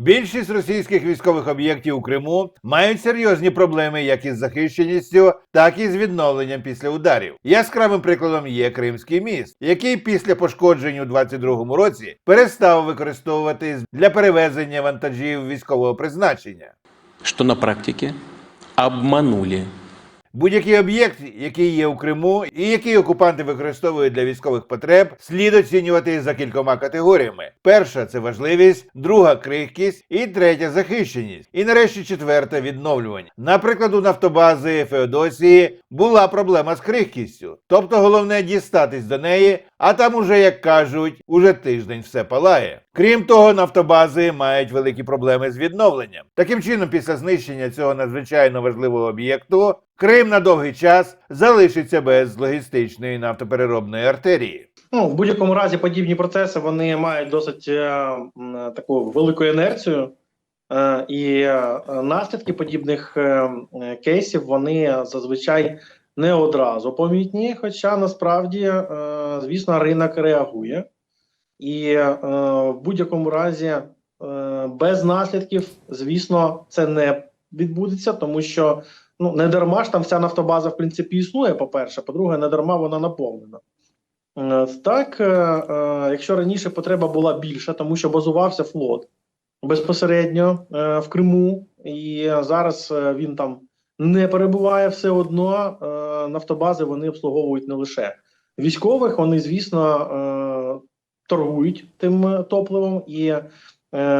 Більшість російських військових об'єктів у Криму мають серйозні проблеми як із захищеністю, так і з відновленням після ударів. Яскравим прикладом є Кримський міст, який після пошкоджень у 22-му році перестав використовуватись для перевезення вантажів військового призначення. Що на практиці обманули Будь-який об'єкт, який є у Криму і який окупанти використовують для військових потреб, слід оцінювати за кількома категоріями: перша це важливість, друга крихкість і третя захищеність. І нарешті четверта відновлювання. Наприклад, у нафтобази Феодосії була проблема з крихкістю, тобто головне дістатись до неї, а там уже, як кажуть, уже тиждень все палає. Крім того, нафтобази мають великі проблеми з відновленням. Таким чином, після знищення цього надзвичайно важливого об'єкту, Крим на довгий час залишиться без логістичної нафтопереробної артерії. Ну, в будь-якому разі подібні процеси вони мають досить е, таку велику інерцію, е, і е, наслідки подібних е, кейсів вони зазвичай не одразу помітні. Хоча насправді, е, звісно, ринок реагує, і е, в будь-якому разі е, без наслідків, звісно, це не відбудеться, тому що ну не дарма ж там вся нафтобаза в принципі існує. По перше, по-друге, не дарма вона наповнена. Е, Так, е, е, якщо раніше потреба була більша, тому що базувався флот безпосередньо в Криму, і зараз він там не перебуває все одно. Нафтобази вони обслуговують не лише військових, вони, звісно, торгують тим топливом, і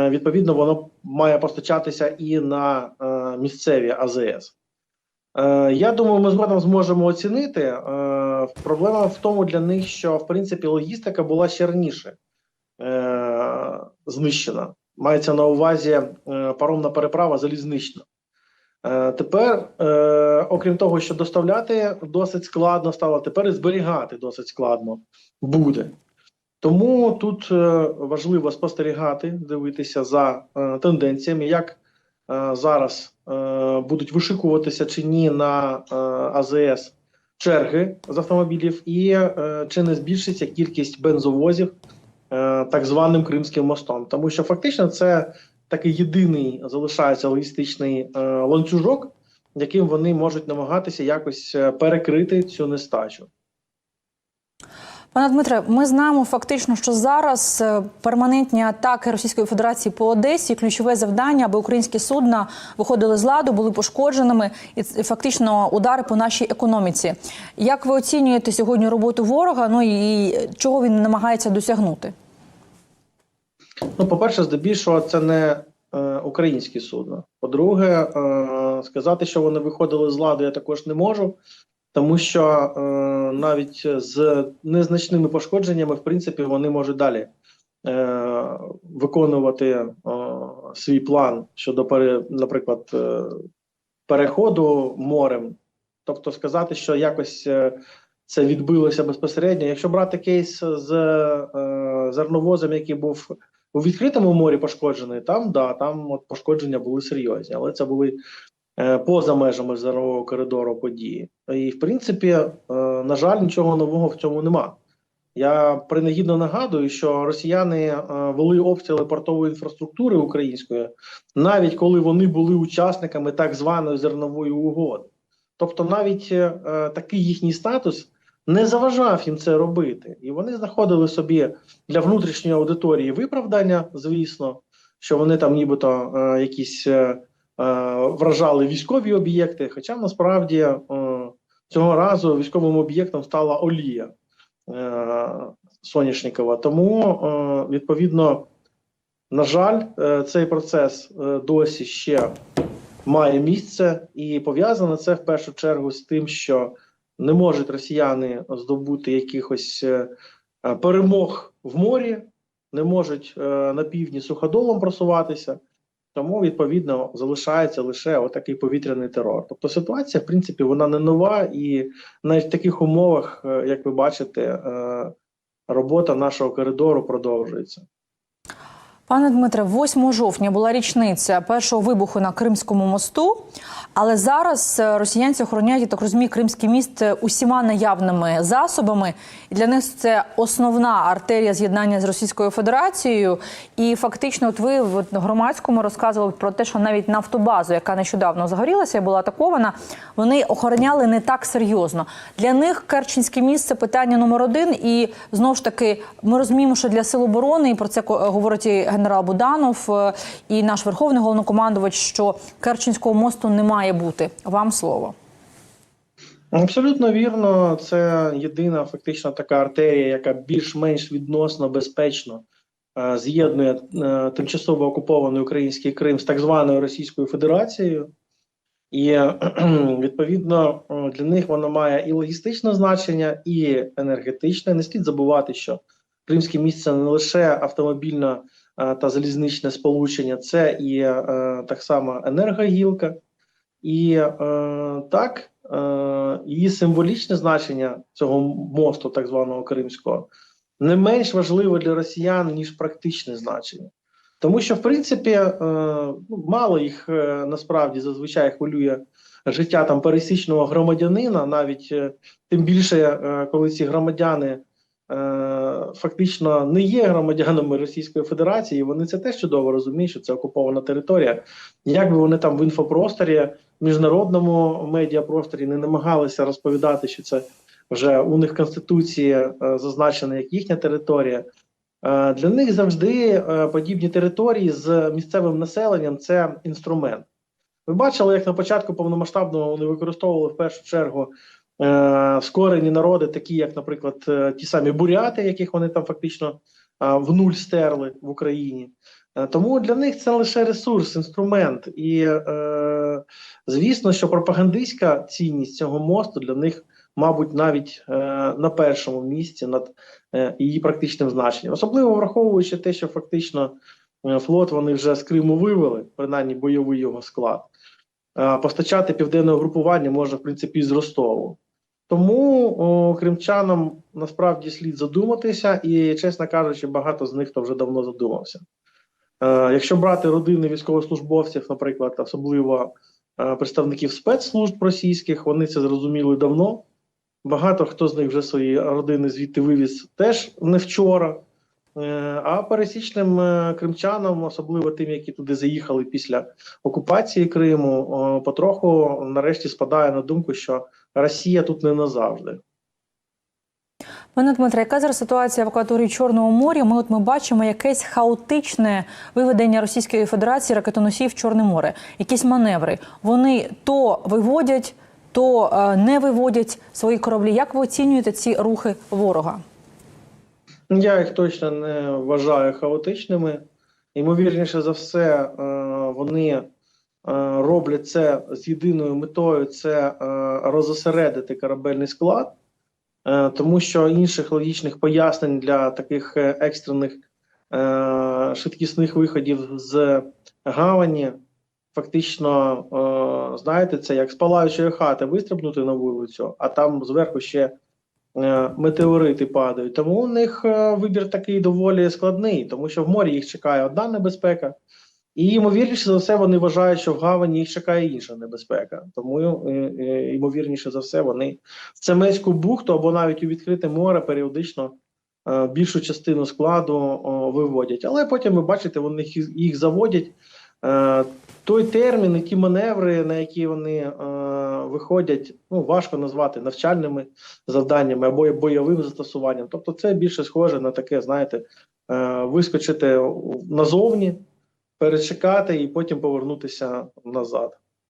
відповідно воно має постачатися і на місцеві АЗС. Е, Я думаю, ми згодом зможемо оцінити. Е, Проблема в тому для них, що в принципі логістика була ще раніше е, знищена. Мається на увазі паромна переправа залізнична. Тепер, окрім того, що доставляти досить складно стало, тепер і зберігати досить складно буде. Тому тут важливо спостерігати, дивитися за тенденціями, як зараз е, будуть вишикуватися чи ні на е, АЗС черги з автомобілів, і е, чи не збільшиться кількість бензовозів е, так званим Кримським мостом. Тому що фактично це такий єдиний залишається логістичний е, ланцюжок, яким вони можуть намагатися якось е, перекрити цю нестачу. Пане Дмитре, ми знаємо фактично, що зараз е, перманентні атаки Російської Федерації по Одесі ключове завдання, аби українські судна виходили з ладу, були пошкодженими, і фактично удари по нашій економіці. Як ви оцінюєте сьогодні роботу ворога? Ну і чого він намагається досягнути? Ну, по-перше, здебільшого, це не е, українські судна. По-друге, е, сказати, що вони виходили з ладу, я також не можу, тому що е, навіть з незначними пошкодженнями, в принципі, вони можуть далі е, виконувати е, свій план щодо, пере, наприклад, е, переходу морем. Тобто сказати, що якось е, це відбилося безпосередньо. Якщо брати кейс з е, зерновозом, який був у відкритому морі пошкоджений, там да, там от пошкодження були серйозні, але це були поза межами зернового коридору події. І в принципі, е, на жаль, нічого нового в цьому нема. Я принагідно нагадую, що росіяни е, вели обстріли портової інфраструктури української, навіть коли вони були учасниками так званої зернової угоди. Тобто, навіть е, такий їхній статус не заважав їм це робити, і вони знаходили собі для внутрішньої аудиторії виправдання, звісно, що вони там нібито е, якісь е, е, вражали військові об'єкти. Хоча насправді е, цього разу військовим об'єктом стала олія е, соняшникова. Тому е, відповідно, на жаль, е, цей процес е, досі ще має місце, і пов'язане це в першу чергу з тим, що не можуть росіяни здобути якихось е, е, перемог в морі, не можуть е, на півдні суходолом просуватися. Тому відповідно залишається лише отакий повітряний терор. Тобто ситуація, в принципі, вона не нова, і навіть в таких умовах, е, як ви бачите, е, робота нашого коридору продовжується. Пане Дмитре, 8 жовтня була річниця першого вибуху на Кримському мосту. Але зараз е, росіянці охороняють, я так розумію, Кримський міст е, усіма наявними засобами. І для них це основна артерія з'єднання з Російською Федерацією. І фактично, от ви в громадському розказували про те, що навіть нафтобазу, яка нещодавно загорілася і була атакована, вони охороняли не так серйозно. Для них Керченське міст це питання номер один. І знову ж таки, ми розуміємо, що для сил оборони і про це говорить і генерал Буданов е, і наш верховний головнокомандувач, що Керченського мосту не має бути. Вам слово. Абсолютно вірно, це єдина фактично така артерія, яка більш-менш відносно безпечно е, з'єднує е, тимчасово окупований український Крим з так званою Російською Федерацією. І відповідно для них воно має і логістичне значення, і енергетичне. Не слід забувати, що Кримське місце не лише автомобільне та залізничне сполучення, це і е, так само енергогілка. І е, так, е, її символічне значення цього мосту, так званого Кримського, не менш важливо для росіян, ніж практичне значення. Тому що, в принципі, ну, мало їх насправді зазвичай хвилює життя там пересічного громадянина, навіть тим більше, коли ці громадяни фактично не є громадянами Російської Федерації, вони це теж чудово розуміють, що це окупована територія. Як би вони там в інфопросторі, міжнародному медіапросторі не намагалися розповідати, що це вже у них конституції е, зазначена як їхня територія. Е, Для них завжди е, подібні території з місцевим населенням це інструмент. Ви бачили, як на початку повномасштабного вони використовували в першу чергу е, скорені народи, такі як, наприклад, е, ті самі буряти, яких вони там фактично е, в нуль стерли в Україні. Тому для них це лише ресурс, інструмент. І звісно, що пропагандистська цінність цього мосту для них, мабуть, навіть на першому місці над її практичним значенням. Особливо враховуючи те, що фактично флот вони вже з Криму вивели, принаймні бойовий його склад. Постачати південне угрупування можна, в принципі, з Ростову. Тому о, кримчанам насправді слід задуматися, і, чесно кажучи, багато з них то вже давно задумався. Е, якщо брати родини військовослужбовців, наприклад, особливо е, представників спецслужб російських, вони це зрозуміли давно. Багато хто з них вже свої родини звідти вивіз теж не вчора. Е, А пересічним е, кримчанам, особливо тим, які туди заїхали після окупації Криму, потроху нарешті спадає на думку, що Росія тут не назавжди. Пане Дмитре, яка зараз ситуація в акваторії Чорного моря? Ми от ми бачимо якесь хаотичне виведення Російської Федерації ракетоносіїв в Чорне море, якісь маневри. Вони то виводять, то е, не виводять свої кораблі. Як ви оцінюєте ці рухи ворога? Я їх точно не вважаю хаотичними. Ймовірніше за все, е, вони роблять це з єдиною метою це е, розосередити корабельний склад, Е, тому що інших логічних пояснень для таких е, екстрених е, швидкісних виходів з гавані. Фактично, е, знаєте, це як з палаючої хати вистрибнути на вулицю, а там зверху ще е, метеорити падають. Тому у них е, вибір такий доволі складний, тому що в морі їх чекає одна небезпека, і ймовірніше за все, вони вважають, що в гавані їх чекає інша небезпека. Тому е, е, ймовірніше за все, вони в Цемеську бухту або навіть у відкрите море періодично е, більшу частину складу виводять. Але потім ви бачите, вони їх, заводять. Той термін, ті маневри, на які вони виходять, ну важко назвати навчальними завданнями або бойовим застосуванням. Тобто, це більше схоже на таке, знаєте, вискочити назовні, перечекати і потім повернутися назад.